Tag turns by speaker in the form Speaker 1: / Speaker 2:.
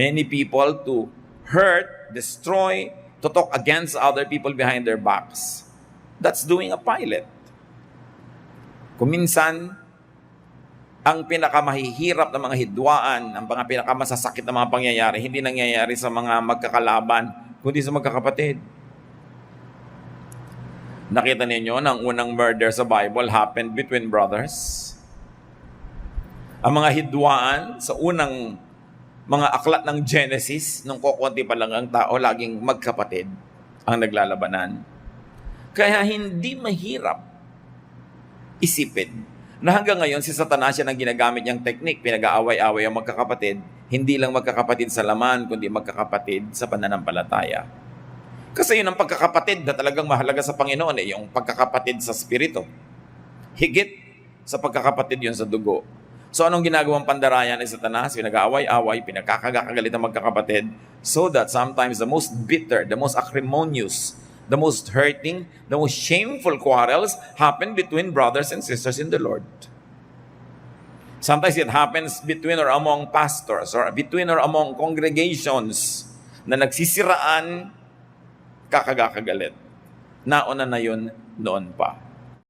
Speaker 1: many people to hurt, destroy, to talk against other people behind their backs. That's doing a pilot. Kung minsan, ang pinakamahihirap na mga hidwaan, ang mga pinakamasasakit na mga pangyayari, hindi nangyayari sa mga magkakalaban, kundi sa magkakapatid. Nakita ninyo na ang unang murder sa Bible happened between brothers. Ang mga hidwaan sa unang mga aklat ng Genesis, nung kukunti pa lang ang tao, laging magkapatid ang naglalabanan. Kaya hindi mahirap isipin na hanggang ngayon si Satanas yan ang ginagamit niyang teknik, pinag-aaway-away ang magkakapatid, hindi lang magkakapatid sa laman, kundi magkakapatid sa pananampalataya. Kasi yun ang pagkakapatid na talagang mahalaga sa Panginoon, eh, yung pagkakapatid sa Espiritu. Higit sa pagkakapatid yun sa dugo. So anong ginagawang pandarayan ni Satanas? Pinag-aaway-away, pinagkakagakagalit ang magkakapatid so that sometimes the most bitter, the most acrimonious, the most hurting, the most shameful quarrels happen between brothers and sisters in the Lord. Sometimes it happens between or among pastors or between or among congregations na nagsisiraan kakagakagalit. Nauna na yun noon pa.